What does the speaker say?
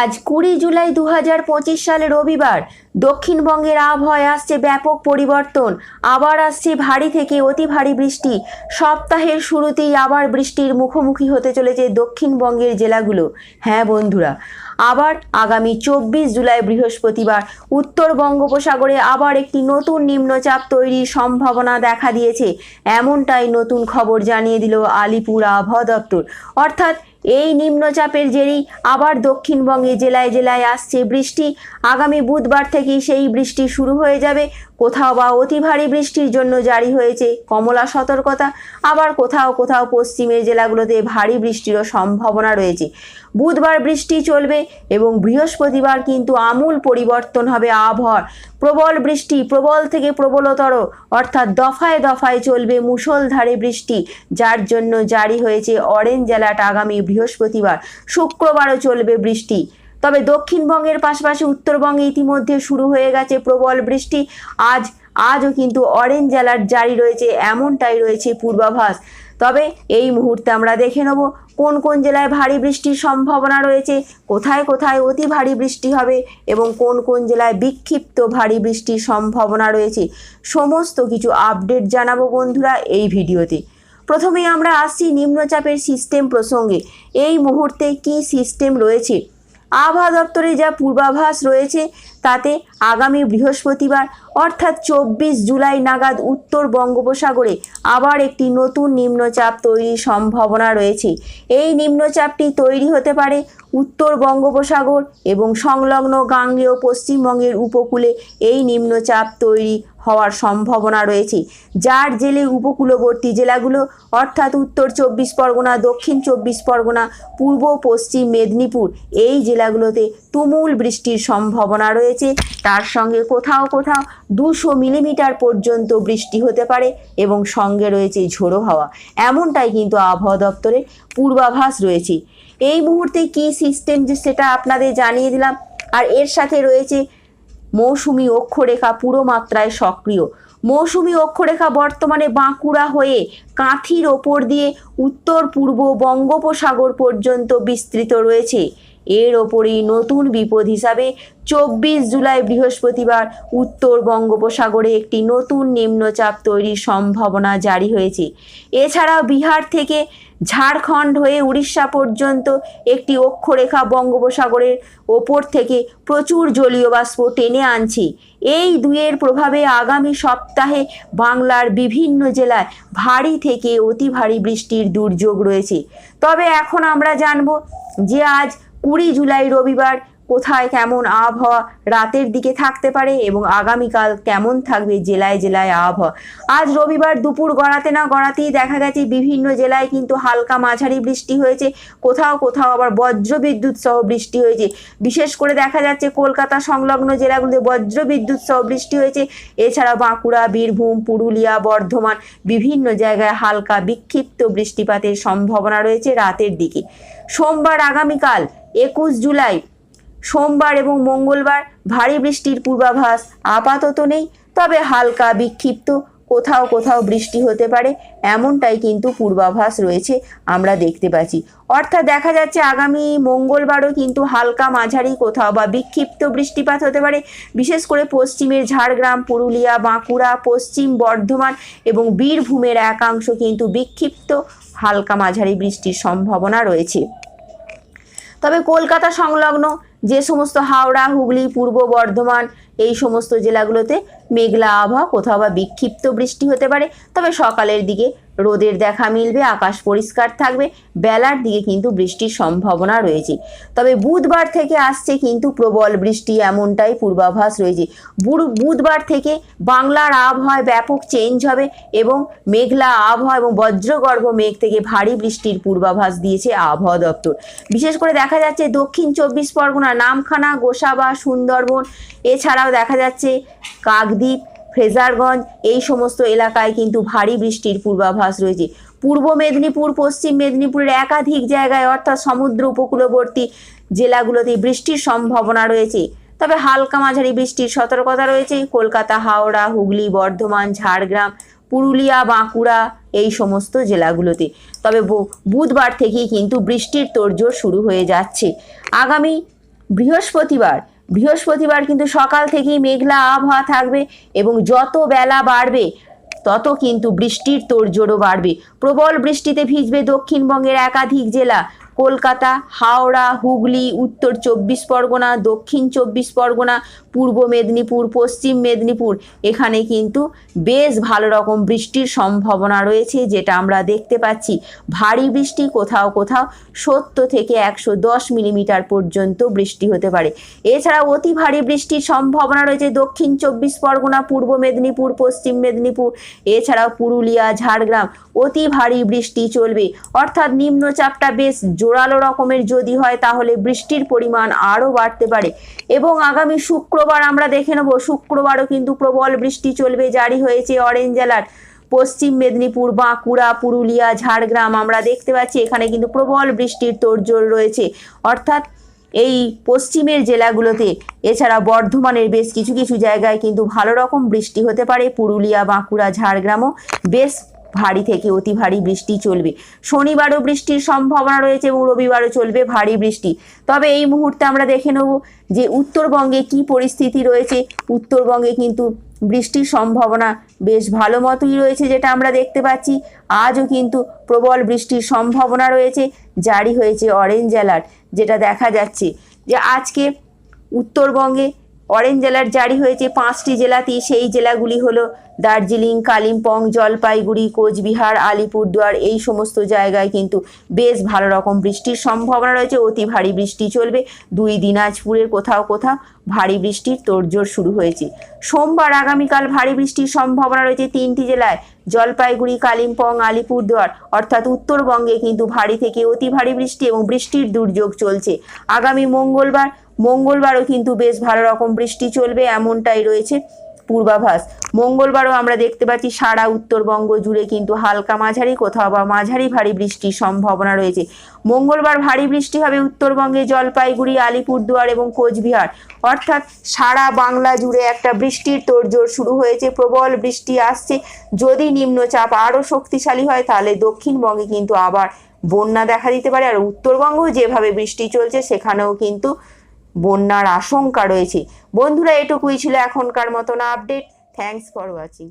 আজ কুড়ি জুলাই দু হাজার পঁচিশ সালে রবিবার। দক্ষিণবঙ্গের আবহাওয়ায় আসছে ব্যাপক পরিবর্তন। আবার আসছে ভারী থেকে অতি ভারী বৃষ্টি। সপ্তাহের শুরুতেই আবার বৃষ্টির মুখোমুখি হতে চলেছে দক্ষিণবঙ্গের জেলাগুলো। হ্যাঁ বন্ধুরা, আবার আগামী চব্বিশ জুলাই বৃহস্পতিবার উত্তর বঙ্গোপসাগরে আবার একটি নতুন নিম্নচাপ তৈরির সম্ভাবনা দেখা দিয়েছে। এমনটাই নতুন খবর জানিয়ে দিল আলিপুর আবহাওয়া দপ্তর। অর্থাৎ এই নিম্নচাপের জেরেই আবার দক্ষিণবঙ্গে জেলায় জেলায় আসছে বৃষ্টি। আগামী বুধবার থেকেই সেই বৃষ্টি শুরু হয়ে যাবে। কোথাও বা অতি ভারী বৃষ্টির জন্য জারি হয়েছে কমলা সতর্কতা। আবার কোথাও কোথাও পশ্চিমের জেলাগুলোতে ভারী বৃষ্টিরও সম্ভাবনা রয়েছে। বুধবার বৃষ্টি চলবে এবং বৃহস্পতিবার কিন্তু আমূল পরিবর্তন হবে আবহাওয়ার। প্রবল বৃষ্টি প্রবল থেকে প্রবলতর, অর্থাৎ দফায় দফায় চলবে মুষলধারে বৃষ্টি, যার জন্য জারি হয়েছে অরেঞ্জ অ্যালার্ট আগামী বৃহস্পতিবার। শুক্রবারও চলবে বৃষ্টি। তবে দক্ষিণবঙ্গের পাশাপাশি উত্তরবঙ্গে ইতিমধ্যে শুরু হয়ে গেছে প্রবল বৃষ্টি। আজ, আজও কিন্তু অরেঞ্জ অ্যালার্ট জারি রয়েছে, এমনটাই রয়েছে পূর্বাভাস। তবে এই মুহূর্তে আমরা দেখে নেব, কোন কোন জেলায় ভারী বৃষ্টির সম্ভাবনা রয়েছে, কোথায় কোথায় অতি ভারী বৃষ্টি হবে এবং কোন কোন জেলায় বিক্ষিপ্ত ভারী বৃষ্টির সম্ভাবনা রয়েছে। সমস্ত কিছু আপডেট জানাব বন্ধুরা এই ভিডিওতে। প্রথমে আমরা আসছি নিম্নচাপের সিস্টেম প্রসঙ্গে। এই মুহূর্তে কি সিস্টেম রয়েছে? আবহাওয়া দপ্তরে যা পূর্বাভাস রয়েছে, তাতে আগামী বৃহস্পতিবার, অর্থাৎ চব্বিশ জুলাই নাগাদ উত্তর বঙ্গোপসাগরে আবার একটি নতুন নিম্নচাপ তৈরির সম্ভাবনা রয়েছে। এই নিম্নচাপটি তৈরি হতে পারে উত্তর বঙ্গোপসাগর এবং সংলগ্ন গাঙ্গেয় পশ্চিমবঙ্গের উপকূলে এই নিম্নচাপ তৈরি হওয়ার সম্ভাবনা রয়েছে। যার জেলে উপকূলবর্তী জেলাগুলো, অর্থাৎ উত্তর চব্বিশ পরগনা, দক্ষিণ চব্বিশ পরগনা, পূর্ব, পশ্চিম মেদিনীপুর, এই জেলাগুলোতে তুমুল বৃষ্টির সম্ভাবনা রয়েছে। তার সঙ্গে কোথাও কোথাও দুশো মিলিমিটার পর্যন্ত বৃষ্টি হতে পারে এবং সঙ্গে রয়েছে ঝোড়ো হাওয়া। এমনটাই কিন্তু আবহাওয়া দপ্তরের পূর্বাভাস রয়েছে। এই মুহূর্তে কি সিস্টেম যে সেটা আপনাদের জানিয়ে দিলাম। আর এর সাথে রয়েছে মৌসুমি অক্ষরেখা পুরো মাত্রায় সক্রিয়। মৌসুমি অক্ষরেখা বর্তমানে বাঁকুড়া হয়ে কাঁথির ওপর দিয়ে উত্তর পূর্ব বঙ্গোপসাগর পর্যন্ত বিস্তৃত রয়েছে। এর ওপরেই নতুন বিপদ হিসাবে চব্বিশ জুলাই বৃহস্পতিবার উত্তর বঙ্গোপসাগরে একটি নতুন নিম্নচাপ তৈরির সম্ভাবনা জারি হয়েছে। এছাড়াও বিহার থেকে ঝাড়খণ্ড হয়ে উড়িষ্যা পর্যন্ত একটি অক্ষরেখা বঙ্গোপসাগরের ওপর থেকে প্রচুর জলীয় বাষ্প টেনে আনছে। এই দুয়ের প্রভাবে আগামী সপ্তাহে বাংলার বিভিন্ন জেলায় ভারী থেকে অতি ভারী বৃষ্টির দুর্যোগ রয়েছে। তবে এখন আমরা জানব যে আজ কুড়ি জুলাই রবিবার কোথায় কেমন আবহাওয়া রাতের দিকে থাকতে পারে এবং আগামীকাল কেমন থাকবে জেলায় জেলায় আবহাওয়া? আজ রবিবার দুপুর গড়াতে না গড়াতেই দেখা গেছে বিভিন্ন জেলায় কিন্তু হালকা মাঝারি বৃষ্টি হয়েছে। কোথাও কোথাও আবার বজ্র বিদ্যুৎ সহ বৃষ্টি হয়েছে। বিশেষ করে দেখা যাচ্ছে কলকাতা সংলগ্ন জেলাগুলিতে বজ্র বিদ্যুৎ সহ বৃষ্টি হয়েছে। এছাড়া বাঁকুড়া, বীরভূম, পুরুলিয়া, বর্ধমান বিভিন্ন জায়গায় হালকা বিক্ষিপ্ত বৃষ্টিপাতের সম্ভাবনা রয়েছে রাতের দিকে। সোমবার আগামীকাল একুশ জুলাই। সোমবার এবং মঙ্গলবার ভারী বৃষ্টির পূর্বাভাস আপাতত নেই, তবে হালকা বিক্ষিপ্ত। কোথাও কোথাও বৃষ্টি হতে পারে, এমনটাই কিন্তু পূর্বাভাস রয়েছে আমরা দেখতে পাচ্ছি। অর্থাৎ দেখা যাচ্ছে আগামী মঙ্গলবারও কিন্তু হালকা মাঝারি কোথাও বা বিক্ষিপ্ত বৃষ্টিপাত হতে পারে, বিশেষ করে পশ্চিমের ঝাড়গ্রাম, পুরুলিয়া, বাঁকুড়া, পশ্চিম বর্ধমান এবং বীরভূমের একাংশ কিন্তু বিক্ষিপ্ত, হালকা মাঝারি বৃষ্টির সম্ভাবনা রয়েছে। তবে কলকাতা সংলগ্ন যে সমস্ত হাওড়া, হুগলি, পূর্ব বর্ধমান এই সমস্ত জেলাগুলোতে মেঘলা আবহাওয়া কোথাও বা বিক্ষিপ্ত বৃষ্টি হতে পারে। তবে সকালের দিকে রোদের দেখা মিলবে, আকাশ পরিষ্কার থাকবে, বেলার দিকে কিন্তু বৃষ্টির সম্ভাবনা রয়েছে। তবে বুধবার থেকে আসছে কিন্তু প্রবল বৃষ্টি, এমনটাই পূর্বাভাস রয়েছে। বুধবার থেকে বাংলার আবহাওয়ায় ব্যাপক চেঞ্জ হবে এবং মেঘলা আবহাওয়া এবং বজ্রগর্ভ মেঘ থেকে ভারী বৃষ্টির পূর্বাভাস দিয়েছে আবহাওয়া দপ্তর। বিশেষ করে দেখা যাচ্ছে দক্ষিণ চব্বিশ পরগনা নামখানা, গোসাবা, সুন্দরবন, এছাড়াও দেখা যাচ্ছে কাকদ্বীপ ফ্রেজারগঞ্জ, এই সমস্ত এলাকায় কিন্তু ভারী বৃষ্টির পূর্বাভাস রয়েছে। পূর্ব মেদিনীপুর, পশ্চিম মেদিনীপুরের একাধিক জায়গায়, অর্থাৎ সমুদ্র উপকূলবর্তী জেলাগুলোতে বৃষ্টির সম্ভাবনা রয়েছে। তবে হালকা মাঝারি বৃষ্টির সতর্কতা রয়েছে। কলকাতা, হাওড়া, হুগলি, বর্ধমান, ঝাড়গ্রাম, পুরুলিয়া, বাঁকুড়া, এই সমস্ত জেলাগুলোতে। তবে বুধবার থেকেই কিন্তু বৃষ্টির তোড়জোড় শুরু হয়ে যাচ্ছে। আগামী বৃহস্পতিবার বৃহস্পতিবার কিন্তু সকাল থেকেই মেঘলা আবহাওয়া থাকবে এবং যত বেলা বাড়বে, তত কিন্তু বৃষ্টির তোড়জোড়ও বাড়বে। প্রবল বৃষ্টিতে ভিজবে দক্ষিণবঙ্গের একাধিক জেলা। কলকাতা, হাওড়া, হুগলি, উত্তর চব্বিশ পরগনা, দক্ষিণ চব্বিশ পরগনা, পূর্ব মেদিনীপুর, পশ্চিম মেদিনীপুর। এখানে কিন্তু বেশ ভালো রকম বৃষ্টির সম্ভাবনা রয়েছে, যেটা আমরা দেখতে পাচ্ছি। ভারী বৃষ্টি কোথাও কোথাও সত্তর থেকে একশো দশ মিলিমিটার পর্যন্ত বৃষ্টি হতে পারে। এছাড়া অতি ভারী বৃষ্টির সম্ভাবনা রয়েছে দক্ষিণ চব্বিশ পরগনা, পূর্ব মেদিনীপুর, পশ্চিম মেদিনীপুর। এছাড়াও পুরুলিয়া, ঝাড়গ্রাম, অতি ভারী বৃষ্টি চলবে। অর্থাৎ নিম্নচাপটা বেশ জোরালো রকমের যদি হয়, তাহলে বৃষ্টির পরিমাণ আরও বাড়তে পারে। এবং আগামী শুক্রবার আমরা দেখে নেব, শুক্রবারও কিন্তু প্রবল বৃষ্টি চলবে, জারি হয়েছে অরেঞ্জ অ্যালার্ট পশ্চিম মেদিনীপুর, বাঁকুড়া, পুরুলিয়া, ঝাড়গ্রাম আমরা দেখতে পাচ্ছি, এখানে কিন্তু প্রবল বৃষ্টির তোড়জোড় রয়েছে। অর্থাৎ এই পশ্চিমের জেলাগুলোতে, এছাড়া বর্ধমানের বেশ কিছু কিছু জায়গায় কিন্তু ভালো রকম বৃষ্টি হতে পারে, পুরুলিয়া, বাঁকুড়া, ঝাড়গ্রামও। বেশ ভারী থেকে অতি ভারী বৃষ্টি চলবে। শনিবারও বৃষ্টির সম্ভাবনা রয়েছে এবং রবিবারও চলবে ভারী বৃষ্টি। তবে এই মুহূর্তে আমরা দেখে নেব যে উত্তরবঙ্গে কি পরিস্থিতি রয়েছে। উত্তরবঙ্গে কিন্তু বৃষ্টির সম্ভাবনা বেশ ভালো মতোই রয়েছে যেটা আমরা দেখতে পাচ্ছি। আজও কিন্তু প্রবল বৃষ্টির সম্ভাবনা রয়েছে। জারি হয়েছে অরেঞ্জ অ্যালার্ট, যেটা দেখা যাচ্ছে যে আজকে উত্তরবঙ্গে অরেঞ্জ অ্যালার্ট জারি হয়েছে পাঁচটি জেলাতেই। সেই জেলাগুলি হলো দার্জিলিং, কালিম্পং, জলপাইগুড়ি, কোচবিহার, আলিপুরদুয়ার, এই সমস্ত জায়গায় কিন্তু বেশ ভালো রকম বৃষ্টির সম্ভাবনা রয়েছে। অতি ভারী বৃষ্টি চলবে। দুই দিনাজপুরের কোথাও কোথাও ভারী বৃষ্টির তোড়জোড় শুরু হয়েছে। সোমবার আগামীকাল ভারী বৃষ্টির সম্ভাবনা রয়েছে তিনটি জেলায়। জলপাইগুড়ি, কালিম্পং, আলিপুরদুয়ার, অর্থাৎ উত্তরবঙ্গে কিন্তু ভারী থেকে অতি ভারী বৃষ্টি এবং বৃষ্টির দুর্যোগ চলছে। আগামী মঙ্গলবার, মঙ্গলবারও কিন্তু বেশ ভালো রকম বৃষ্টি চলবে, এমনটাই রয়েছে। পূর্বাভাস। মঙ্গলবারও আমরা দেখতে পাচ্ছি সারা উত্তরবঙ্গ জুড়ে কিন্তু হালকা মাঝারি, কোথাও বা মাঝারি ভারী বৃষ্টির সম্ভাবনা রয়েছে। মঙ্গলবার ভারী বৃষ্টি হবে উত্তরবঙ্গে জলপাইগুড়ি, আলিপুরদুয়ার এবং কোচবিহার। অর্থাৎ সারা বাংলা জুড়ে একটা বৃষ্টির তোড়জোড় শুরু হয়েছে, প্রবল বৃষ্টি আসছে। যদি নিম্নচাপ আরও শক্তিশালী হয়, তাহলে দক্ষিণবঙ্গে কিন্তু আবার বন্যা দেখা দিতে পারে। আর উত্তরবঙ্গেও যেভাবে বৃষ্টি চলছে, সেখানেও কিন্তু বন্যার আশঙ্কা রয়েছে। বন্ধুরা এটুকুই ছিল এখনকার মতন আপডেট থ্যাংকস ফর ওয়াচিং